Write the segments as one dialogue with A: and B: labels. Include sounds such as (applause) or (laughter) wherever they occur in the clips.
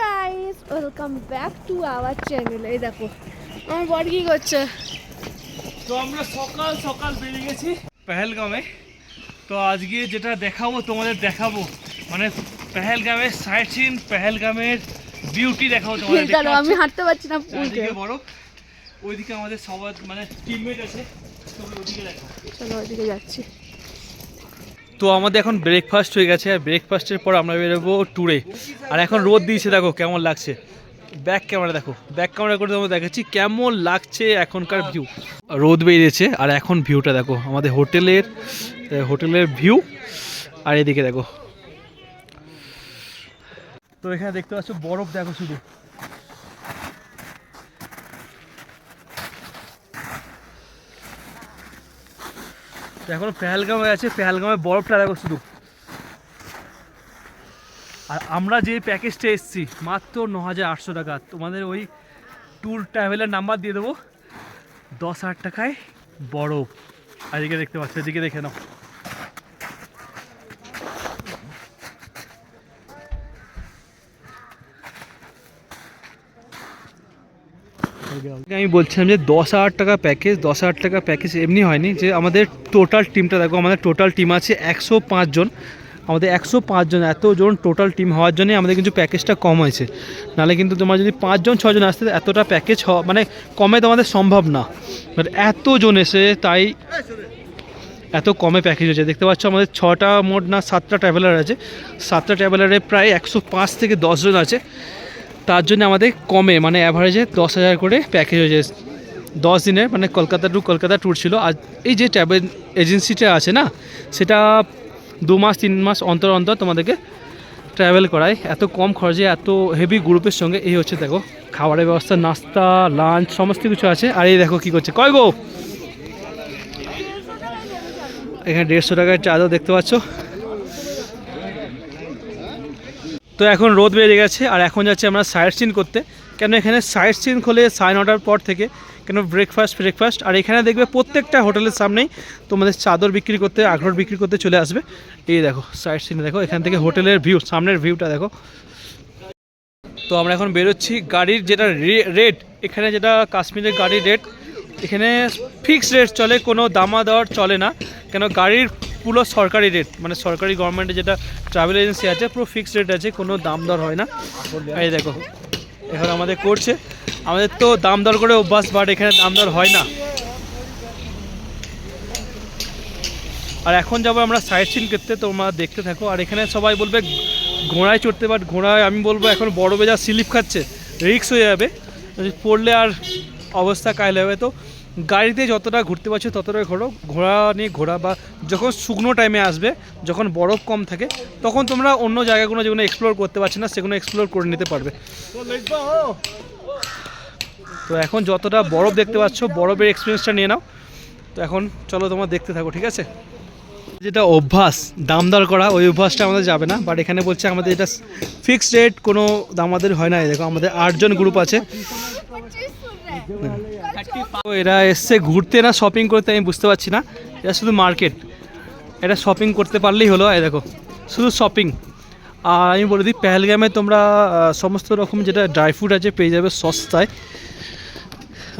A: Guys welcome back to our channel এই দেখো আমার বড় কি করছে?
B: তো আমরা সকাল সকাল বেরিয়ে গেছি পেহেলগামে। তো আজকে যেটা দেখাবো তোমাদের দেখাবো। মানে পেহেলগামের সাইট সিন পেহেলগামের বিউটি দেখাবো তোমাদের। (laughs)
A: আমি? হাঁটতে পারছি না
B: চারদিকে বরফ। ওইদিকে আমাদের সবার মানে টিমমেট আছে। তোমরা ওইদিকে দেখো।
A: চলো ওইদিকে যাচ্ছি।
B: তো আমাদের এখন ব্রেকফাস্ট হয়ে গেছে, আর ব্রেকফাস্টের পর আমরা বেরোবো ট্যুরে আর এখন রোদ দিয়েছে, দেখো কেমন লাগছে। ব্যাক ক্যামেরা দেখো ব্যাক ক্যামেরা করে তোমাদের দেখাচ্ছি কেমন লাগছে এখনকার ভিউ রোদ বেরিয়েছে, আর এখন ভিউটা দেখো, আমাদের হোটেলের হোটেলের ভিউ আর এদিকে দেখো। তো এখানে দেখতে পাচ্ছ, বরফ দেখো শুধু। এখন পেহালগামে আছে বরফ বরফটা দেখো শুধু আর আমরা যে প্যাকেজটা এসেছি, মাত্র ন হাজার আটশো টাকা। তোমাদের ওই ট্যুর ট্রাভেলের নাম্বার দিয়ে দেবো। দশ হাজার টাকায় বরফ। আর এদিকে দেখতে পাচ্ছ, এদিকে দেখে নাও। আমি বলছিলাম যে দশ হাজার টাকা প্যাকেজ দশ হাজার টাকা প্যাকেজ এমনি হয়নি, যে আমাদের টোটাল টিমটা দেখো আমাদের টোটাল টিম আছে একশো পাঁচজন আমাদের একশো পাঁচজন এতজন টোটাল টিম হওয়ার জন্যই আমাদের কিন্তু প্যাকেজটা কম হয়েছে। নাহলে কিন্তু তোমার যদি পাঁচজন ছজন আসতে এতটা প্যাকেজ মানে কমে তোমাদের সম্ভব না। বাট এতজন এসে তাই এত কমে প্যাকেজ হয়েছে। দেখতে পাচ্ছ আমাদের ছটা মোট না, সাতটা ট্রাভেলার আছে। সাতটা ট্রাভেলারে প্রায় একশো পাঁচ থেকে দশজন আছে। তার জন্য আমাদের কমে মানে অ্যাভারেজে দশ হাজার করে প্যাকেজ হয়েছে দশ দিনের মানে কলকাতা টু কলকাতা ট্যুর ছিল। আর এই যে ট্রাভেল এজেন্সিটা আছে না, সেটা দু মাস, তিন মাস অন্তর অন্তর তোমাদেরকে ট্রাভেল করায়। এত কম খরচে, এত হেভি গ্রুপের সঙ্গে, এই হচ্ছে দেখো, খাবারের ব্যবস্থা, নাস্তা লাঞ্চ সমস্ত কিছু আছে। আর এই দেখো কী করছে। কয় গো? এখানে দেড়শো টাকার চাদর দেখতে পাচ্ছ। তো এখন রোদ বেড়ে গেছে, আর এখন যাচ্ছি আমরা সাইড সিন করতে। কেন এখানে সাইড সিন খোলে সাড়ে নটার পর থেকে কেন ব্রেকফাস্ট ব্রেকফাস্ট আর এখানে দেখবে প্রত্যেকটা হোটেলের সামনেই তোমাদের চাদর বিক্রি করতে, আখরোট বিক্রি করতে চলে আসবে। এই দেখো সাইড সিনে দেখো, এখান থেকে হোটেলের ভিউ সামনের ভিউটা দেখো। তো আমরা এখন বেরোচ্ছি, গাড়ির যেটা রেট এখানে যেটা কাশ্মীরের গাড়ির রেট এখানে ফিক্সড রেট চলে, কোনো দামা দেওয়ার চলে না। কেন গাড়ির পুরো সরকারি রেট মানে সরকারি গভর্নমেন্টের যেটা ট্রাভেল এজেন্সি আছে, পুরো ফিক্সড রেট আছে, কোনো দাম দর হয় না। এই দেখো, এখন আমাদের করছে। আমাদের তো দাম দর করে অভ্যাস বাট এখানে দাম দর হয় না। আর এখন যাব আমরা সাইড সিন করতে, তোমরা দেখতে থাকো। আর এখানে সবাই বলবে, ঘোড়ায় চড়তে বাট ঘোড়ায় আমি বলব, এখন বড় বেজা স্লিপ খাচ্ছে রিক্স হয়ে যাবে। পড়লে আর অবস্থা কায়লে হবে তো। গাড়িতে যতটা ঘুরতে পারছ ততটা ঘোরো। ঘোড়া নিয়ে ঘোরা বা যখন শুকনো টাইমে আসবে, যখন বরফ কম থাকে, তখন তোমরা অন্য জায়গাগুলো যেগুলো এক্সপ্লোর করতে পারছ না, সেগুলো এক্সপ্লোর করে নিতে পারবে। তো এখন যতটা বরফ দেখতে পাচ্ছ, বরফের এক্সপিরিয়েন্সটা নিয়ে নাও। তো এখন চলো তোমার দেখতে থাকো, ঠিক আছে? যেটা অভ্যাস দাম দর করা, ওই অভ্যাসটা আমাদের যাবে না। বাট এখানে বলছে আমাদের এটা ফিক্সড রেট কোনো আমাদের হয় না। দেখো, আমাদের আটজন গ্রুপ আছে। এরা এসছে ঘুরতে না শপিং করতে আমি বুঝতে পারছি না। এটা শুধু মার্কেট এটা শপিং করতে পারলেই হলো, এই দেখো, শুধু শপিং আর আমি বলে দিই পেহেলগ্রামে তোমরা সমস্ত রকম যেটা ড্রাই ফ্রুট আছে পেয়ে যাবে সস্তায়।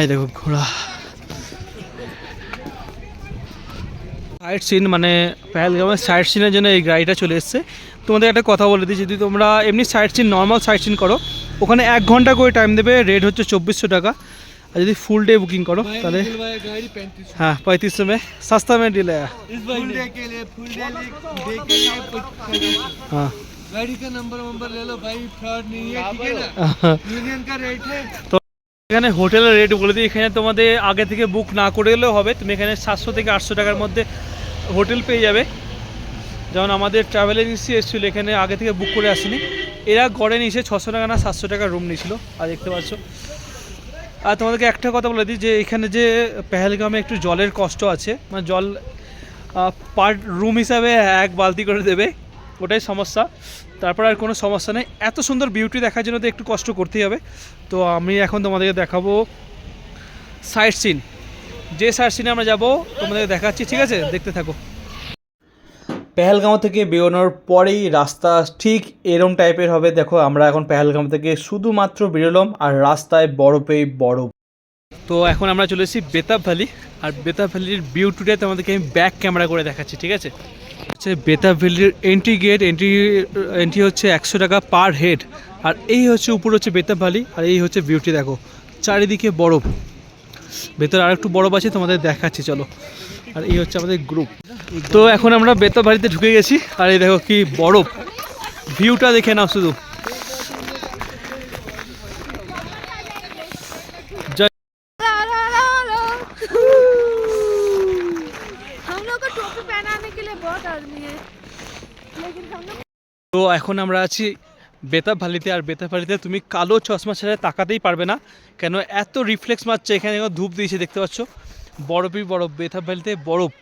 B: এই দেখো, ঘোড়া। সাইড সিন মানে পেহেলগামের সাইড সিনের জন্য এই গাড়িটা চলে এসছে। তোমাদের একটা কথা বলে দিই, যদি তোমরা এমনি side scene normal side scene করো, ওখানে এক ঘণ্টা করে টাইম দেবে রেট হচ্ছে চব্বিশশো টাকা। আর যদি ফুল ডে বুকিং করো তাহলে
C: गाड़ी पैंतीस
B: হ্যাঁ পঁয়ত্রিশশো মে সস্তা মে ডিলে
C: फुल डे के लिए फुल डे डे के लिए कुछ-
B: হ্যাঁ
C: गाड़ी का नंबर वंबर ले लो भाई फ्रॉड नहीं है ठीक है ना यूनियन का रेट है
B: এখানে হোটেলের রেট বলে দিই এখানে তোমাদের আগে থেকে বুক না করে গেলেও হবে তুমি এখানে সাতশো থেকে আটশো টাকার মধ্যে হোটেল পেয়ে যাবে যেমন আমাদের ট্রাভেল এজেন্সি এসেছিলো এখানে আগে থেকে বুক করে আসেনি এরা গড়ে নিয়েছে ছশো টাকা না সাতশো টাকার রুম নিয়েছিল আর দেখতে পাচ্ছ আর তোমাদেরকে একটা কথা বলে দিই যে এখানে যে পেহেলগামে একটু জলের কষ্ট আছে মানে জল পার রুম হিসাবে এক বালতি করে দেবে, ওটাই সমস্যা। তারপর আর কোনো সমস্যা নেই। এত সুন্দর বিউটি দেখার জন্য তো একটু কষ্ট করতেই হবে। তো আমি এখন তোমাদেরকে দেখাবো সাইড সিন যে সাইড সিনে আমরা যাব তোমাদের দেখাচ্ছি, ঠিক আছে? দেখতে থাকো। পেহেলগাঁও থেকে বেরোনোর পরেই রাস্তা ঠিক এরম টাইপের হবে। দেখো, আমরা এখন পেহেলগাঁও থেকে শুধুমাত্র বেরোলাম আর রাস্তায় বরফেই বরফ। তো এখন আমরা চলে এসেছি বেতাব ভ্যালি, আর বেতাব ভ্যালির বিউটিটা তোমাদেরকে আমি ব্যাক ক্যামেরা করে দেখাচ্ছি, ঠিক আছে? হচ্ছে বেতাব ভ্যালির এন্ট্রি গেট এন্ট্রি এন্ট্রি হচ্ছে একশো টাকা পার হেড আর এই হচ্ছে উপর হচ্ছে বেতাব ভ্যালি, আর এই হচ্ছে বিউটি দেখো, চারিদিকে বরফ। ভেতরে আর একটু বরফ আছে, তোমাদের দেখাচ্ছি, চলো। আর এই হচ্ছে আমাদের গ্রুপ তো এখন আমরা বেতা বাড়িতে ঢুকে গেছি। আর এই দেখো কি বরফ। ভিউটা দেখে নাও শুধু। তো এখন আমরা আছি বেতাব ভালিতে আর বেতাব ভালিতে তুমি কালো চশমা ছাড়া তাকাতেই পারবে না। কেন এত রিফ্লেক্স মারছে। এখানে ধূপ দিয়েছে দেখতে পাচ্ছ? বরফই বরফ। বেতাব ভালিতে বরফ।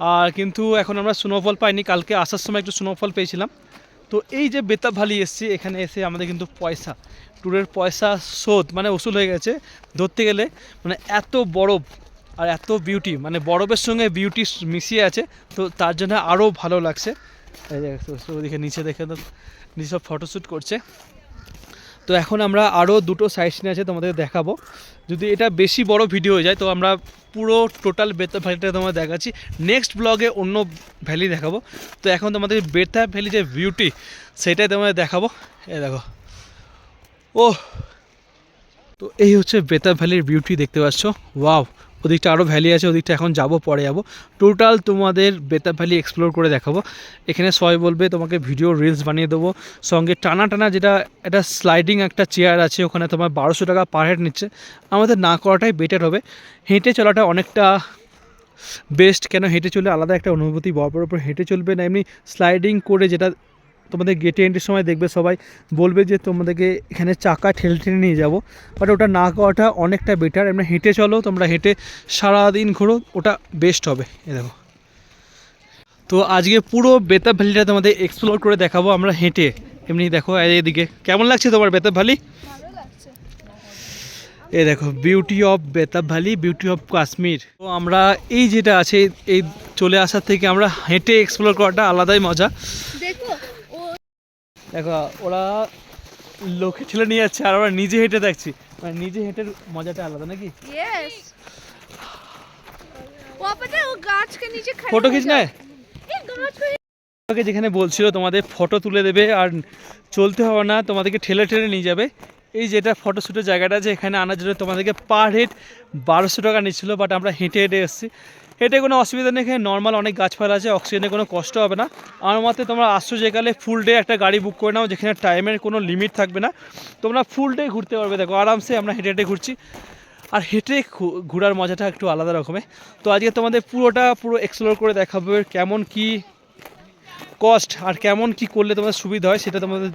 B: আর কিন্তু এখন আমরা স্নোফল পাইনি। কালকে আসার সময় একটু স্নোফল পেয়েছিলাম। তো এই যে বেতাব ভ্যালি এসছি, এখানে এসে আমাদের কিন্তু পয়সা ট্যুরের পয়সা শোধ মানে উসুল হয়ে গেছে। ধরতে গেলে মানে এত বরফ আর এত বিউটি মানে বরফের সঙ্গে বিউটি মিশিয়ে আছে, তো তার জন্য আরও ভালো লাগছে। ওদিকে নিচে দেখে তো নিচে সব ফটোশ্যুট করছে। তো এখন আমরা আরও দুটো সাইড সিন আছে, তোমাদের দেখাবো। যদি এটা বেশি বড় ভিডিও হয়ে যায়, তো আমরা পুরো টোটাল বেতা ভ্যালিটা তোমাদের দেখাচ্ছি। নেক্সট ব্লগে অন্য ভ্যালি দেখাবো। তো এখন তোমাদের বেতা ভ্যালি যে ভিউটি সেটাই তোমাদের দেখাবো। এ দেখো। ও তো এই হচ্ছে বেতা ভ্যালির বিউটি দেখতে পাচ্ছ। ওয়াও ওদিকটা আরও ভ্যালি আছে, ওদিকটা এখন যাব, পরে যাব। টোটাল তোমাদের বেতাব ভ্যালি এক্সপ্লোর করে দেখাবো। এখানে সবাই বলবে, তোমাকে ভিডিও রিলস বানিয়ে দেবো। সঙ্গে টানা টানা যেটা একটা স্লাইডিং একটা চেয়ার আছে, ওখানে তোমার বারোশো টাকা পার হেড নিচ্ছে। আমাদের না করাটাই বেটার হবে। হেঁটে চলাটা অনেকটা বেস্ট কেন হেঁটে চলে আলাদা একটা অনুভূতি, বরফের উপর হেঁটে চলবে না। এমনি স্লাইডিং করে যেটা তোমাদের গেটে এন্ট্রির সময় দেখবে সবাই। বলবে যে তোমাদেরকে এখানে চাকা ঠেলে ঠেলে নিয়ে যাব। বাট ওটা না করাটা অনেকটা বেটার এমনি হেঁটে চলো, তোমরা হেঁটে সারাদিন ঘোরো, ওটা বেস্ট হবে। এ দেখো। তো আজকে পুরো বেতাব ভ্যালিটা তোমাদের এক্সপ্লোর করে দেখাবো আমরা হেঁটে। এমনি দেখো এদিকে। কেমন লাগছে তোমার বেতাব ভ্যালি? এ দেখো beauty of Betaab valley beauty of Kashmir. তো আমরা এই যেটা আছে, এই চলে আসার থেকে আমরা হেঁটে এক্সপ্লোর করাটা আলাদাই মজা। দেখো ওরা লোকে ঠেলে নিয়ে যাচ্ছে আর আমরা নিজে হেঁটে দেখছি। মানে নিজে হেঁটে মজাটা আলাদা নাকি? ফটো খিচ না যেখানে বলছিল তোমাদের ফটো তুলে দেবে আর চলতে হবে না তোমাদেরকে ঠেলে ঠেলে নিয়ে যাবে। এই যেটা ফটোশ্যুটের জায়গাটা আছে এখানে আনার জন্য তোমাদেরকে পার হেড বারোশো টাকা নিচ্ছিল বাট আমরা হেঁটে হেঁটে এসেছি। হেঁটে কোনো অসুবিধা নেই, এখানে নর্মাল অনেক গাছপালা আছে, অক্সিজেনের কোনো কষ্ট হবে না। আমার মতে তোমরা আসছো যেকালে ফুল ডে একটা গাড়ি বুক করে নাও, যেখানে টাইমের কোনো লিমিট থাকবে না। তোমরা ফুল ডে ঘুরতে পারবে, দেখো আরামসে আমরা হেঁটে হেঁটে ঘুরছি। আর হেঁটে ঘোরার মজাটা একটু আলাদা রকমের। তো আজকে তোমাদের পুরোটা, পুরো এক্সপ্লোর করে দেখাবো কেমন কি কস্ট আর কেমন কি করলে তোমাদের সুবিধা হয়, সেটা তোমাদের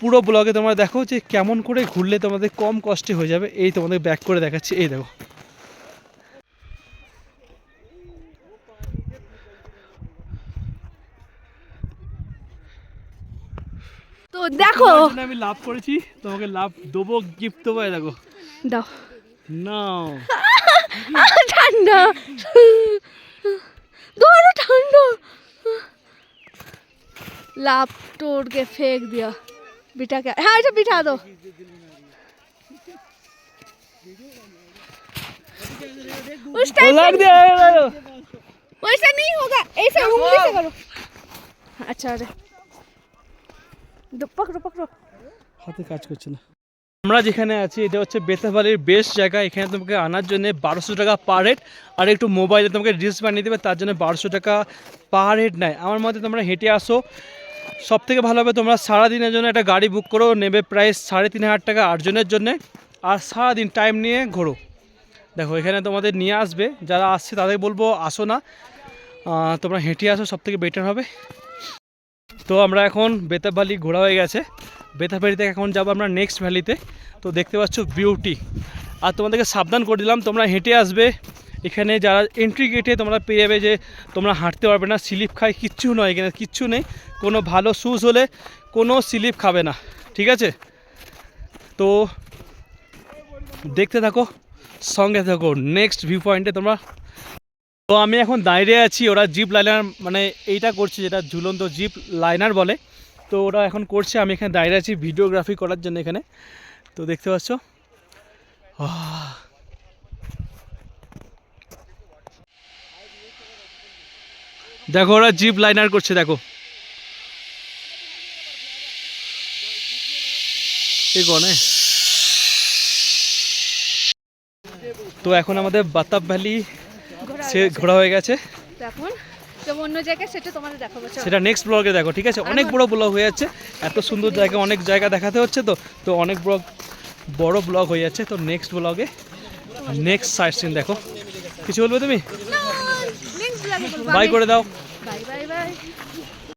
B: পুরো ব্লগে তোমরা দেখো যে কেমন করে ঘুরলে তোমাদের কম কষ্টে হয়ে যাবে। এই তোমাদের ব্যাক করে দেখাচ্ছি, এই দেখো।
A: তো দেখো
B: তোমার জন্য আমি লাভ করেছি তোমাকে লাভ দেবো গিফট দেবো এই দেখো
A: দাও
B: নাও
A: ঠান্ডা दोनों ठंडा लाप तोड़ के फेंक दिया बिठा के हाँ इसे बिठा दो उस टाइम
B: লাগ দিয়ে
A: वैसा नहीं होगा ऐसे उंगली से करो अच्छा अरे
B: হাতে কাজ করছে না। আমরা যেখানে আছি, এটা হচ্ছে বেতাবালির বেস্ট জায়গা। এখানে তোমাকে আনার জন্য বারোশো টাকা পার হেড আর একটু মোবাইলে তোমাকে রিস বানিয়ে দেবে, তার জন্য বারোশো টাকা পার হেড নেয়। আমার মতে তোমরা হেঁটে আসো। সব থেকে ভালো হবে তোমরা সারাদিনের জন্য একটা গাড়ি বুক করো, নেবে প্রায় সাড়ে তিন হাজার টাকা আটজনের জন্যে। আর সারাদিন টাইম নিয়ে ঘোরো। দেখো, এখানে তোমাদের নিয়ে আসবে। যারা আসছে তাদের বলব, আসো না। তোমরা হেঁটে আসো সব থেকে বেটার হবে। তো আমরা এখন বেতাব ভ্যালি ঘোরা হয়ে গেছে। বেতাব ভ্যালি থেকে এখন যাব আমরা নেক্সট ভ্যালিতে। তো দেখতে পাচ্ছ বিউটি আর তোমাদেরকে সাবধান করে দিলাম, তোমরা হেঁটে আসবে। এখানে যারা এন্ট্রি গেটে তোমরা পেয়ে যাবে যে তোমরা হাঁটতে পারবে না, স্লিপ খায় কিচ্ছু নয় এখানে, কিচ্ছু নেই। কোনো ভালো শ্যুজ হলে কোনো স্লিপ খাবে না, ঠিক আছে? তো দেখতে থাকো, সঙ্গে থাকো। নেক্সট ভিউ পয়েন্টে তোমরা তো আমি এখন দাঁড়িয়ে আছি, ওরা জিপ লাইনার মানে এইটা করছে যেটা ঝুলন্ত জিপ লাইনার বলে। তো ওরা এখন করছে, আমি এখানে দাঁড়িয়ে আছি ভিডিওগ্রাফি করার জন্য এখানে। তো দেখতে পাচ্ছ? দেখো, ওরা জিপ লাইনার করছে, দেখো। গনে তো এখন আমাদের বাতাব ভ্যালি সে ঘোরা হয়ে গেছে।
A: এখন তো অন্য জায়গায় সেটা তোমাদের দেখাবো
B: সেটা নেক্সট ব্লগে দেখো ঠিক আছে? অনেক বড় ব্লগ হয়ে যাচ্ছে। এত সুন্দর জায়গা অনেক জায়গা দেখাতে হচ্ছে তো। তো অনেক ব্লগ বড় ব্লগ হয়ে যাচ্ছে। তো নেক্সট ব্লগে নেক্সট সাইট সিন দেখো। কিছু বলবে তুমি। বাই করে দাও।